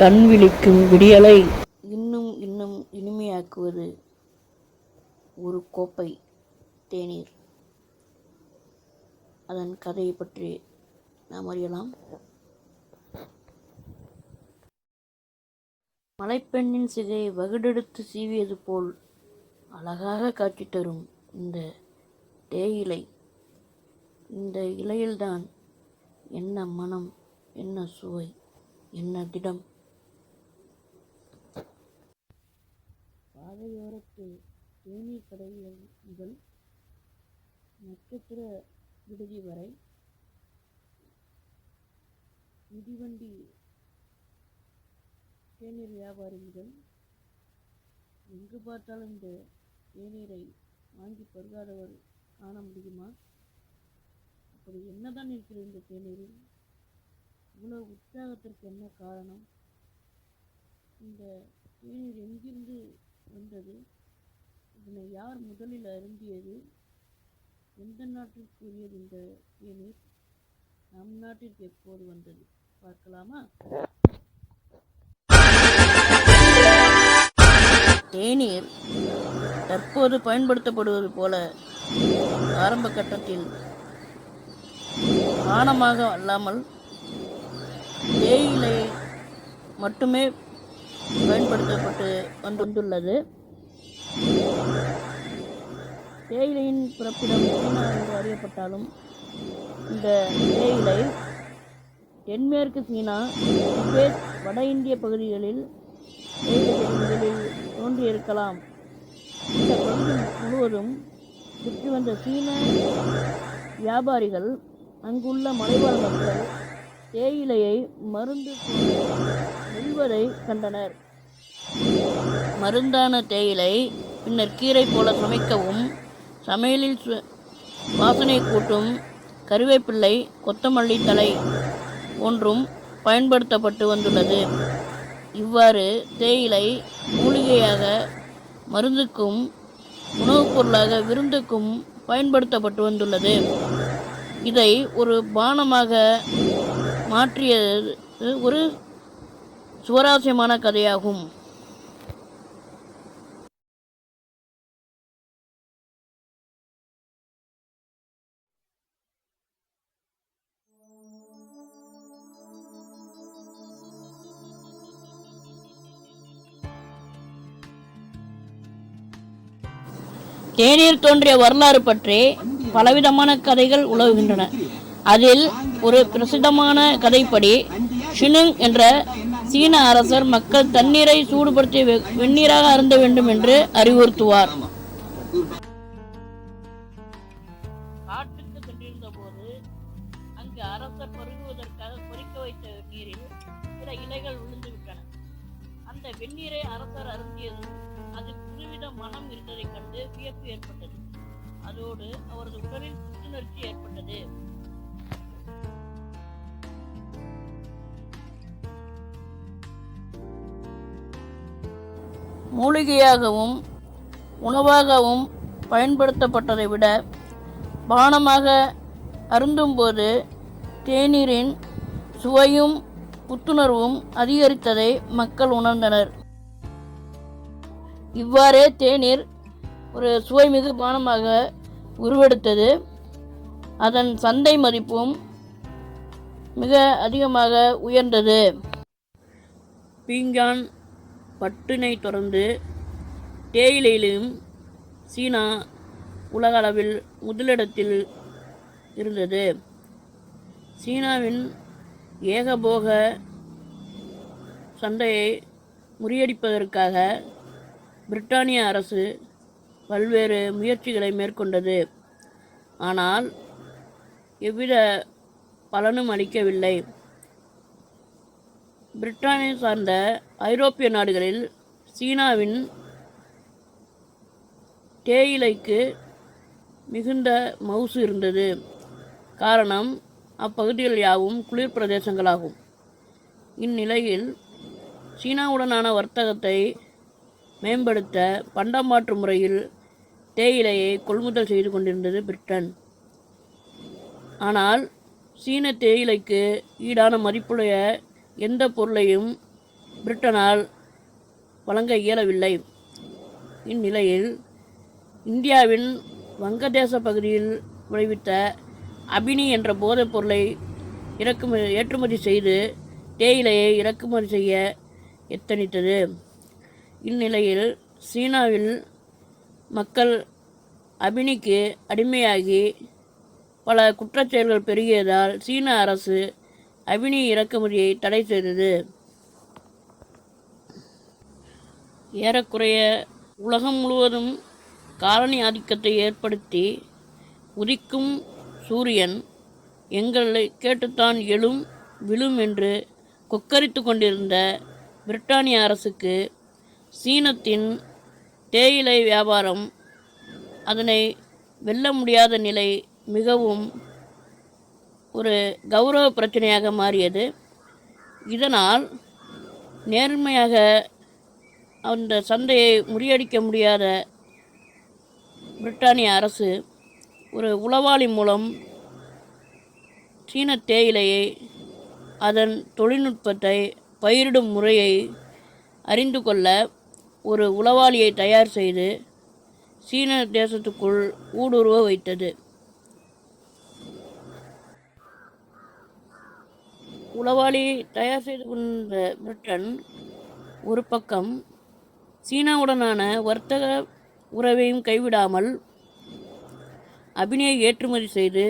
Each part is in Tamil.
கண் விழிக்கும் விடியலை. இன்னும் இன்னும் இனிமையாக்குவது ஒரு கோப்பை தேநீர். அதன் கதையை பற்றி நாம் அறியலாம். மலைப்பெண்ணின் சிகையை வகுடெடுத்து சீவியது போல் அழகாக காட்சி தரும் இந்த தேயிலை. இந்த இலையில்தான் என்ன மனம் என்ன சுவை என்ன திடம். பாதையோரத்து தேநீர் கடைகள் முதல் நட்சத்திர விடுதி வரை மிதிவண்டி தேநீர் வியாபாரி முதல் எங்கு பார்த்தாலும் இந்த தேநீரை வாங்கி பருகாதவர் காண முடியுமா? அப்படி என்னதான் இருக்கிறது இந்த தேநீரில்? இவ்வளவு உற்சாகத்திற்கு என்ன காரணம்? இந்த தேநீர் எங்கிருந்து வந்தது. இதனை யார் முதலில் அருந்தியது? எந்த நாட்டிற்குரியது இந்த தேநீர்? நம் நாட்டிற்கு எப்போது வந்தது? பார்க்கலாமா? தேநீர் தற்போது பயன்படுத்தப்படுவது போல ஆரம்ப கட்டத்தில் ஆணமாக அல்லாமல் தேயிலை மட்டுமே பயன்படுத்தப்பட்டு வந்துள்ளது. தேயிலையின் பிறப்பிடம் சீனா என்று அறியப்பட்டாலும் இந்த தேயிலை தென்மேற்கு சீனா திபேத் வட இந்திய பகுதிகளில் தேயிலை தோன்றியிருக்கலாம். இந்த பகுதி முழுவதும் சுற்றி வந்த சீன வியாபாரிகள் அங்குள்ள மலைவாழ் மக்கள் தேயிலையை மருந்து வெல்வதை கண்டனர். மருந்தான தேயிலை பின்னர் கீரை போல சமைக்கவும் சமையலில் வாசனை கூட்டும் கருவேப்பிள்ளை கொத்தமல்லி தழை ஒன்றும் பயன்படுத்தப்பட்டு வந்துள்ளது. இவ்வாறு தேயிலை மூலிகையாக மருந்துக்கும் உணவுப் பொருளாக விருந்துக்கும் பயன்படுத்தப்பட்டு வந்துள்ளது. இதை ஒரு பானமாக மாற்றியது ஒரு சுவாரஸ்யமான கதையாகும். தேநீர் தோன்றிய வரலாறு பற்றி பலவிதமான கதைகள் உலவுகின்றன. அதில் ஒரு பிரசித்தமான கதைப்படி ஷினுங் என்ற சீன அரசர் மக்கள் தண்ணீரை சூடுபடுத்தி வெ- வெந்நீராக அருந்த வேண்டும் என்று அறிவுறுத்துவார். காட்டுக்கு சென்றிருந்த போது அங்கு அரசர் பருகுவதற்காக பொறிக்க வைத்த நீரில் சில இலைகள் விழுந்து விட்டன அந்த வெந்நீரை அரசர் அருந்தியதும் அது புதுவித மனம் இருந்ததைக் கண்டு வியப்பு ஏற்பட்டது. அதோடு அவரது உடலில் புத்துணர்ச்சி ஏற்பட்டது. மூலிகையாகவும் உணவாகவும் பயன்படுத்தப்பட்டதை விட பானமாக அருந்தும்போது தேநீரின் சுவையும் புத்துணர்வும் அதிகரித்ததை மக்கள் உணர்ந்தனர். இவ்வாறே தேநீர் ஒரு சுவைமிகு பானமாக உருவெடுத்தது. அதன் சந்தை மதிப்பும் மிக அதிகமாக உயர்ந்தது. பீங்கான் பட்டினை தொடர்ந்து தேயிலையிலும் சீனா உலக அளவில் முதலிடத்தில் இருந்தது. சீனாவின் ஏகபோக சந்தையை முறியடிப்பதற்காக பிரிட்டானிய அரசு பல்வேறு முயற்சிகளை மேற்கொண்டது. ஆனால் எவ்வித பலனும் அளிக்கவில்லை. பிரிட்டானிய சார்ந்த ஐரோப்பிய நாடுகளில் சீனாவின் தேயிலைக்கு மிகுந்த மவுசு இருந்தது. காரணம் அப்பகுதிகள் யாவும் குளிர் பிரதேசங்களாகும். இந்நிலையில் சீனாவுடனான வர்த்தகத்தை மேம்படுத்த பண்டமாற்று முறையில் தேயிலையை கொள்முதல் செய்து கொண்டிருந்தது பிரிட்டன். ஆனால் சீன தேயிலைக்கு ஈடான மதிப்புடைய எந்த பொருளையும் பிரிட்டனால் வழங்க இயலவில்லை. இந்நிலையில் இந்தியாவின் வங்கதேச பகுதியில் விளைவித்த அபினி என்ற போதைப் பொருளை இறக்குமதி ஏற்றுமதி செய்து தேயிலையை இறக்குமதி செய்ய எத்தனித்தது? இந்நிலையில் சீனாவில் மக்கள் அபினிக்கு அடிமையாகி பல குற்றச்செயல்கள் பெருகியதால் சீன அரசு அபினி இறக்குமதியை தடை செய்தது. ஏறக்குறைய உலகம் முழுவதும் காலனி ஆதிக்கத்தை ஏற்படுத்தி உதிக்கும் சூரியன் எங்களை கேட்டுத்தான் எழும் விழும் என்று கொக்கரித்து கொண்டிருந்த பிரிட்டானிய அரசுக்கு சீனத்தின் தேயிலை வியாபாரம் அதனை வெல்ல முடியாத நிலை மிகவும் ஒரு கௌரவ பிரச்சனையாக மாறியது. இதனால் நேர்மையாக அந்த சந்தையை முறியடிக்க முடியாத பிரிட்டானிய அரசு ஒரு உளவாளி மூலம் சீன தேயிலையை அதன் தொழில்நுட்பத்தை பயிரிடும் முறையை அறிந்து கொள்ள ஒரு உளவாளியை தயார் செய்து சீன தேசத்துக்குள் ஊடுருவ வைத்தது. உளவாளி தயார் செய்து கொண்ட பிரிட்டன் ஒரு பக்கம் சீனாவுடனான வர்த்தக உறவையும் கைவிடாமல் அபினியை ஏற்றுமதி செய்து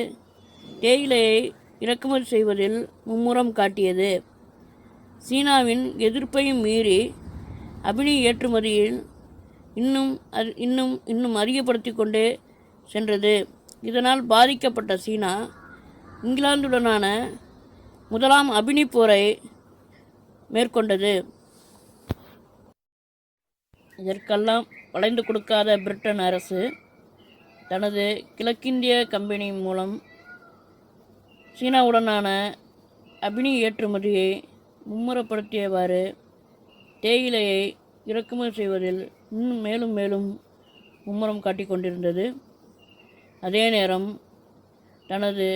தேயிலையை இறக்குமதி செய்வதில் மும்முரம் காட்டியது. சீனாவின் எதிர்ப்பையும் மீறி அபினி ஏற்றுமதியில் இன்னும் அது இன்னும் இன்னும் அதிகப்படுத்தி கொண்டே சென்றது. இதனால் பாதிக்கப்பட்ட சீனா இங்கிலாந்துடனான முதலாம் அபினி போரை மேற்கொண்டது. இதற்கெல்லாம் வளைந்து கொடுக்காத பிரிட்டன் அரசு தனது கிழக்கிந்திய கம்பெனி மூலம் சீனாவுடனான அபினி ஏற்றுமதியை மும்முரப்படுத்தியவாறு தேயிலையை இறக்குமதி செய்வதில் இன்னும் மேலும் மேலும் மும்முரம் காட்டிக் கொண்டிருந்தது. அதே நேரம் தனது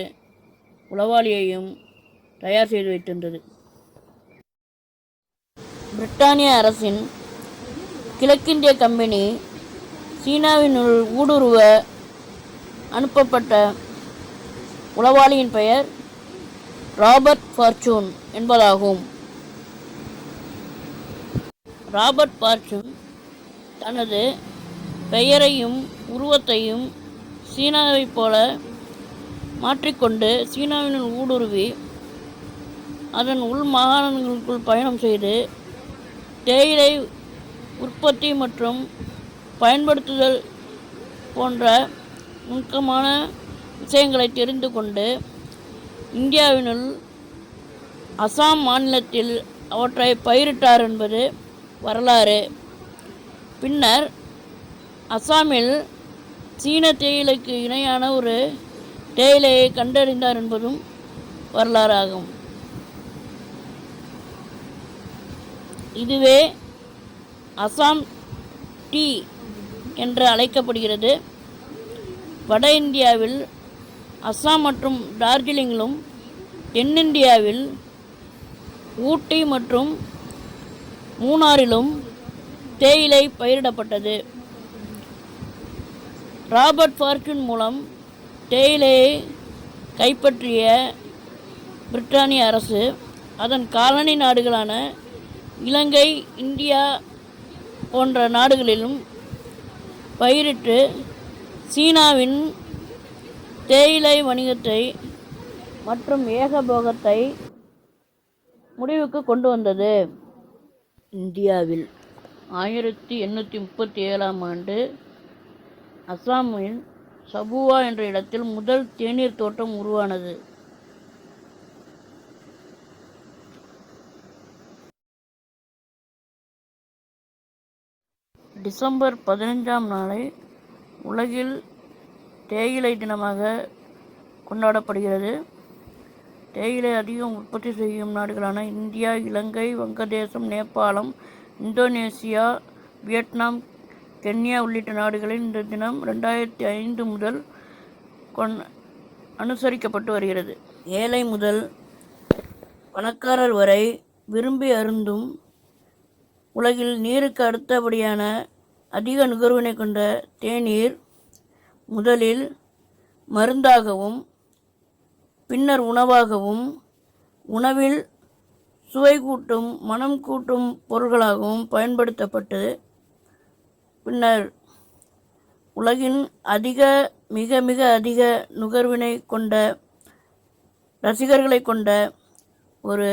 உளவாளியையும் தயார் செய்து வைத்திருந்தது. பிரிட்டானிய அரசின் கிழக்கிந்திய கம்பெனி சீனாவினுள் ஊடுருவ அனுப்பப்பட்ட உளவாளியின் பெயர் ராபர்ட் ஃபார்ச்சூன் என்பதாகும். ராபர்ட் ஃபார்ச்சூன் தனது பெயரையும் உருவத்தையும் சீனாவைப் போல மாற்றிக்கொண்டு சீனாவினுள் ஊடுருவி அதன் உள் மாகாணங்களுக்குள் பயணம் செய்து தேயிலை உற்பத்தி மற்றும் பயன்படுத்துதல் போன்ற நுணுக்கமான விஷயங்களை தெரிந்து கொண்டு இந்தியாவினுள் அசாம் மாநிலத்தில் அவற்றை பயிரிட்டார் என்பது வரலாறு. பின்னர் அசாமில் சீன தேயிலைக்கு இணையான ஒரு தேயிலையை கண்டறிந்தார் என்பதும் வரலாறாகும். இதுவே அசாம் டீ என்று அழைக்கப்படுகிறது. வட இந்தியாவில் அஸ்ஸாம் மற்றும் டார்ஜிலிங்கிலும் தென்னிந்தியாவில் ஊட்டி மற்றும் மூணாறிலும் தேயிலை பயிரிடப்பட்டது. ராபர்ட் ஃபார்ச்சூன் மூலம் தேயிலையை கைப்பற்றிய பிரிட்டானிய அரசு அதன் காலனி நாடுகளான இலங்கை இந்தியா போன்ற நாடுகளிலும் பயிரிட்டு சீனாவின் தேயிலை வணிகத்தை மற்றும் ஏகபோகத்தை முடிவுக்கு கொண்டு வந்தது. இந்தியாவில் ஆயிரத்தி எண்ணூற்றி முப்பத்தி ஏழாம் ஆண்டு அஸ்ஸாமின் சபுவா என்ற இடத்தில் முதல் தேநீர் தோட்டம் உருவானது. டிசம்பர் பதினைஞ்சாம் நாளை உலகில் தேயிலை தினமாக கொண்டாடப்படுகிறது. தேயிலை அதிகம் உற்பத்தி செய்யும் நாடுகளான இந்தியா இலங்கை வங்கதேசம் நேபாளம் இந்தோனேசியா வியட்நாம் கென்யா உள்ளிட்ட நாடுகளில் இந்த தினம் ரெண்டாயிரத்தி ஐந்து முதல் கொண் அனுசரிக்கப்பட்டு வருகிறது. ஏழை முதல் பணக்காரர் வரை விரும்பி அருந்தும் உலகில் நீருக்கு அடுத்தபடியான அதிக நுகர்வினை கொண்ட தேநீர் முதலில் மருந்தாகவும் பின்னர் உணவாகவும் உணவில் சுவை கூட்டும் மனம் கூட்டும் பொருள்களாகவும் பயன்படுத்தப்பட்டு பின்னர் உலகின் அதிக மிக மிக அதிக நுகர்வினை கொண்ட ரசிகர்களை கொண்ட ஒரு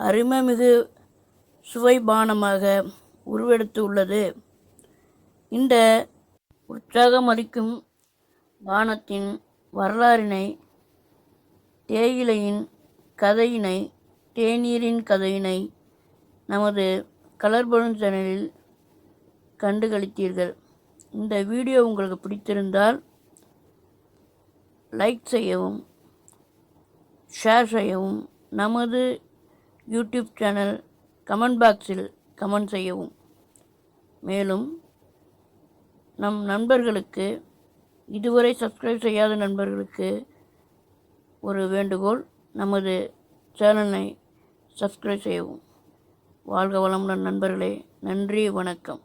அருமைமிகு சுவை பானமாக உருவெடுத்து உள்ளது இந்த உற்சாகம் அளிக்கும் பானத்தின் வரலாறினை தேயிலையின் கதையினை தேநீரின் கதையினை நமது கலர்பலூன் சேனலில் கண்டுகளித்தீர்கள். இந்த வீடியோ உங்களுக்கு பிடித்திருந்தால் லைக் செய்யவும் ஷேர் செய்யவும். நமது யூடியூப் சேனல் கமெண்ட் பாக்ஸில் கமெண்ட் செய்யவும். மேலும் நம் நண்பர்களுக்கு இதுவரை சப்ஸ்கிரைப் செய்யாத நண்பர்களுக்கு ஒரு வேண்டுகோள் நமது சேனலை சப்ஸ்கிரைப் செய்யவும். வாழ்க வளமுடன் நண்பர்களே நன்றி வணக்கம்.